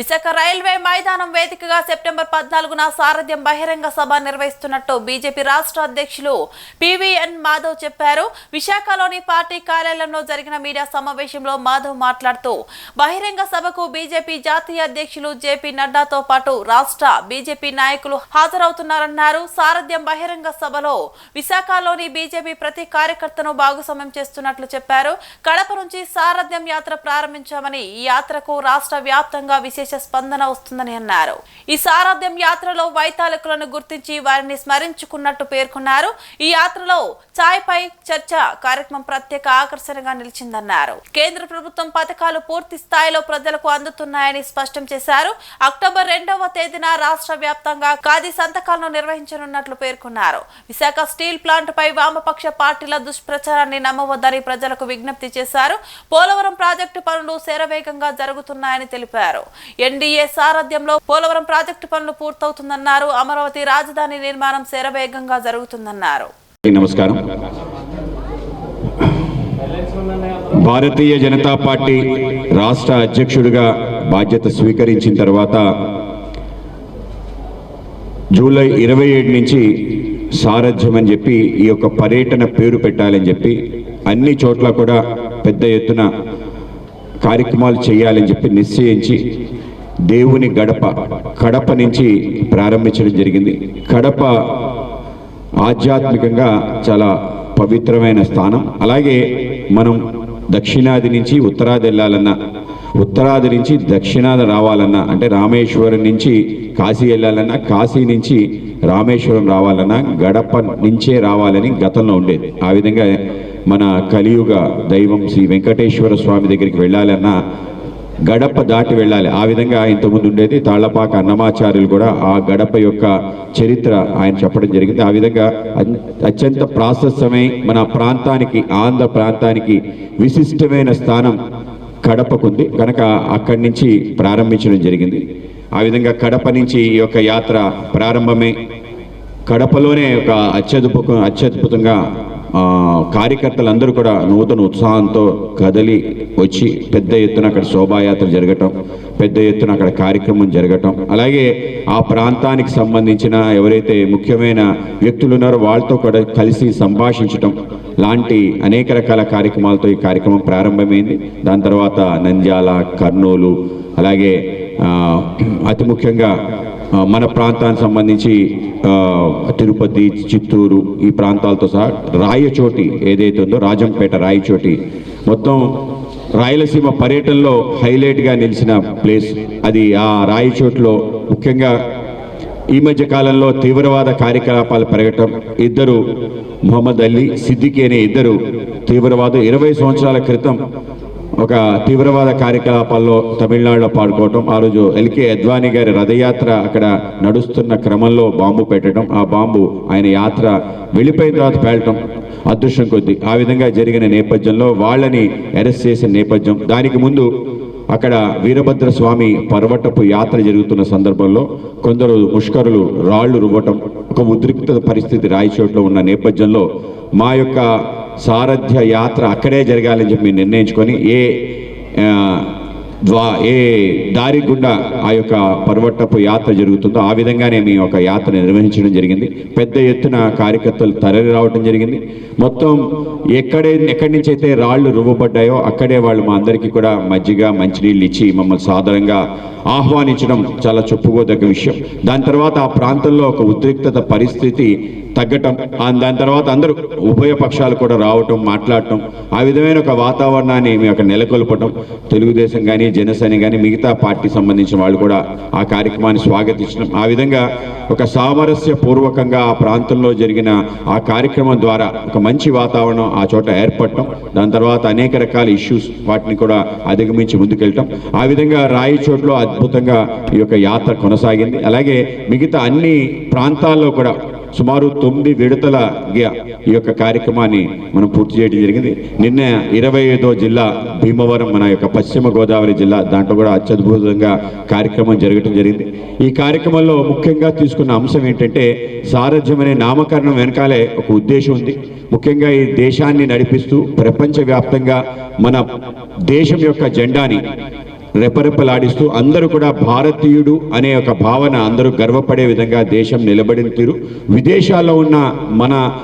Visakha railway మైదానం వేదికగా September పద్నాలుగున సారథ్యం బహిరంగ సభ నిర్వహిస్తున్నట్టు బీజేపీ రాష్ట్ర అధ్యక్షులు పివిఎన్ మాధవ్ చెప్పారు. విశాఖలోని పార్టీ కార్యాలయంలో జరిగిన మీడియా సమావేశంలో మాధవ్ మాట్లాడుతూ బహిరంగ సభకు బీజేపీ జాతీయ అధ్యక్షులు జేపీ నడ్డాతో పాటు రాష్ట్ర బీజేపీ నాయకులు హాజరవుతున్నారన్నారు. సారథ్యం బహిరంగ సభలో విశాఖలోని బీజేపీ ప్రతి కార్యకర్తను భాగస్వామ్యం చేస్తున్నట్లు చెప్పారు. కడప నుంచి సారథ్యం యాత్ర ప్రారంభించామని ఈ యాత్రకు రాష్ట్ర వ్యాప్తంగా విశేష స్పందన వస్తుందని అన్నారు. ఈ సారథ్యం యాత్రలో వైతాళికులను గుర్తించి వారిని స్మరించుకున్నట్టు పేర్కొన్నారు. ఈ యాత్రలో చాయ్పై చర్చ కార్యక్రమం ప్రత్యేక ఆకర్షణగా నిలిచిందన్నారు. కేంద్ర ప్రభుత్వం పథకాలు పూర్తి స్థాయిలో ప్రజలకు అందుతున్నాయని స్పష్టం చేశారు. అక్టోబర్ రెండవ తేదీన రాష్ట్ర వ్యాప్తంగా ఖాదీ సంతకాలను నిర్వహించనున్నట్లు పేర్కొన్నారు. విశాఖ స్టీల్ ప్లాంట్ పై వామపక్ష పార్టీల దుష్ప్రచారాన్ని నమ్మవద్దని ప్రజలకు విజ్ఞప్తి చేశారు. పోలవరం ప్రాజెక్టు పనులు శరవేగంగా జరుగుతున్నాయని తెలిపారు. ఎన్డీఏ సారథ్యంలో పోలవరం ప్రాజెక్టు పనులు పూర్తవుతుందన్నారు. అమరావతి రాజధాని నిర్మాణం శరవేగంగా జరుగుతుందన్నారు. నమస్కారం. భారతీయ జనతా పార్టీ రాష్ట్ర అధ్యక్షుడిగా బాధ్యత స్వీకరించిన తర్వాత జూలై ఇరవై ఏడు నుంచి సారథ్యం అని చెప్పి ఈ యొక్క పర్యటన పేరు పెట్టాలని చెప్పి అన్ని చోట్ల కూడా పెద్ద ఎత్తున కార్యక్రమాలు చేయాలని చెప్పి నిశ్చయించి దేవుని గడప కడప నుంచి ప్రారంభించడం జరిగింది. కడప ఆధ్యాత్మికంగా చాలా పవిత్రమైన స్థానం. అలాగే మనం దక్షిణాది నుంచి ఉత్తరాది వెళ్ళాలన్నా ఉత్తరాది నుంచి దక్షిణాది రావాలన్నా అంటే రామేశ్వరం నుంచి కాశీ వెళ్ళాలన్నా కాశీ నుంచి రామేశ్వరం రావాలన్నా గడప నుంచే రావాలని గతంలో ఉండేది. ఆ విధంగా మన కలియుగ దైవం శ్రీ వెంకటేశ్వర స్వామి దగ్గరికి వెళ్ళాలన్నా గడప దాటి వెళ్ళాలి. ఆ విధంగా ఇంతకుముందు ఉండేది తాళ్ళపాక అన్నమాచార్యులు కూడా ఆ గడప యొక్క చరిత్ర ఆయన చెప్పడం జరిగింది. ఆ విధంగా అత్యంత ప్రాశస్యమై మన ప్రాంతానికి ఆంధ్ర ప్రాంతానికి విశిష్టమైన స్థానం కడపకుంది. కనుక అక్కడి నుంచి ప్రారంభించడం జరిగింది. ఆ విధంగా కడప నుంచి ఈ యొక్క యాత్ర ప్రారంభమై. కడపలోనే ఒక అత్యద్భుత అత్యద్భుతంగా కార్యకర్తలందరూ కూడా నూతన ఉత్సాహంతో కదలి వచ్చి పెద్ద ఎత్తున అక్కడ శోభాయాత్ర జరగటం పెద్ద ఎత్తున అక్కడ కార్యక్రమం జరగటం. అలాగే ఆ ప్రాంతానికి సంబంధించిన ఎవరైతే ముఖ్యమైన వ్యక్తులు ఉన్నారో వాళ్ళతో కూడా కలిసి సంభాషించటం. లాంటి అనేక రకాల కార్యక్రమాలతో ఈ కార్యక్రమం ప్రారంభమైంది. దాని తర్వాత నంద్యాల కర్నూలు అలాగే అతి ముఖ్యంగా మన ప్రాంతానికి సంబంధించి తిరుపతి చిత్తూరు ఈ ప్రాంతాలతో సహా రాయచోటి ఏదైతే ఉందో రాజంపేట రాయచోటి మొత్తం రాయలసీమ పర్యటనలో హైలైట్గా నిలిచిన ప్లేస్. అది ఆ రాయచోటిలో ముఖ్యంగా ఈ మధ్య కాలంలో తీవ్రవాద కార్యకలాపాలు పెరగటం ఇద్దరు మొహమ్మద్ అలీ సిద్దికి అనే ఇద్దరు తీవ్రవాద ఇరవై సంవత్సరాల క్రితం ఒక తీవ్రవాద కార్యకలాపాల్లో తమిళనాడులో పాడుకోవటం ఆ రోజు ఎల్కే అద్వానీ గారి రథయాత్ర అక్కడ నడుస్తున్న క్రమంలో బాంబు పెట్టడం ఆ బాంబు ఆయన యాత్ర వెళ్ళిపోయిన తర్వాత పేలటం అదృష్టం కొద్ది. ఆ విధంగా జరిగిన నేపథ్యంలో వాళ్ళని అరెస్ట్ చేసిన నేపథ్యం దానికి ముందు అక్కడ వీరభద్ర స్వామి పర్వటపు యాత్ర జరుగుతున్న సందర్భంలో కొందరు ముష్కరులు రాళ్ళు రువ్వటం ఒక ఉద్రిక్త పరిస్థితి రాయచోట్లో ఉన్న నేపథ్యంలో మా యొక్క సారథ్య యాత్ర అక్కడే జరగాలని చెప్పి మేము నిర్ణయించుకొని ఏ ద్వా ఏ దారి గుండా ఆ యొక్క పర్వటపు యాత్ర జరుగుతుందో ఆ విధంగానే మేము ఒక యాత్ర నిర్వహించడం జరిగింది. పెద్ద ఎత్తున కార్యకర్తలు తరలి రావడం జరిగింది. మొత్తం ఎక్కడే ఎక్కడి నుంచి అయితే రాళ్ళు రువ్వబడ్డాయో అక్కడే వాళ్ళు మా అందరికీ కూడా మజ్జిగ మంచినీళ్ళు ఇచ్చి మమ్మల్ని సాధారణంగా ఆహ్వానించడం చాలా చెప్పుకోదగ్గ విషయం. దాని తర్వాత ఆ ప్రాంతంలో ఒక ఉద్రిక్తత పరిస్థితి తగ్గటం. దాని తర్వాత అందరూ ఉభయ పక్షాలు కూడా రావటం మాట్లాడటం ఆ విధమైన ఒక వాతావరణాన్ని మేము అక్కడ నెలకొల్పటం తెలుగుదేశం కానీ జనసేన కానీ మిగతా పార్టీ సంబంధించిన వాళ్ళు కూడా ఆ కార్యక్రమాన్ని స్వాగతించడం ఆ విధంగా ఒక సామరస్య పూర్వకంగా ఆ ప్రాంతంలో జరిగిన ఆ కార్యక్రమం ద్వారా ఒక మంచి వాతావరణం ఆ చోట ఏర్పడటం దాని తర్వాత అనేక రకాల ఇష్యూస్ వాటిని కూడా అధిగమించి ముందుకెళ్ళటం. ఆ విధంగా రాయచోట్లో అద్భుతంగా ఈ యొక్క యాత్ర కొనసాగింది. అలాగే మిగతా అన్ని ప్రాంతాల్లో కూడా సుమారు తొమ్మిది విడతల ఈ యొక్క కార్యక్రమాన్ని మనం పూర్తి చేయడం జరిగింది. నిన్న ఇరవై ఐదో జిల్లా భీమవరం మన యొక్క పశ్చిమ గోదావరి జిల్లా దాంట్లో కూడా అత్యద్భుతంగా కార్యక్రమం జరగడం జరిగింది. ఈ కార్యక్రమంలో ముఖ్యంగా తీసుకున్న అంశం ఏంటంటే సారథ్యం అనే నామకరణం వెనకాలే ఒక ఉద్దేశం ఉంది. ముఖ్యంగా ఈ దేశాన్ని నడిపిస్తూ ప్రపంచవ్యాప్తంగా మన దేశం యొక్క జెండాని రెపరెపలాడిస్తూ అందరూ కూడా భారతీయుడు అనే ఒక భావన అందరూ గర్వపడే విధంగా దేశం నిలబడిన తీరు విదేశాల్లో ఉన్న మన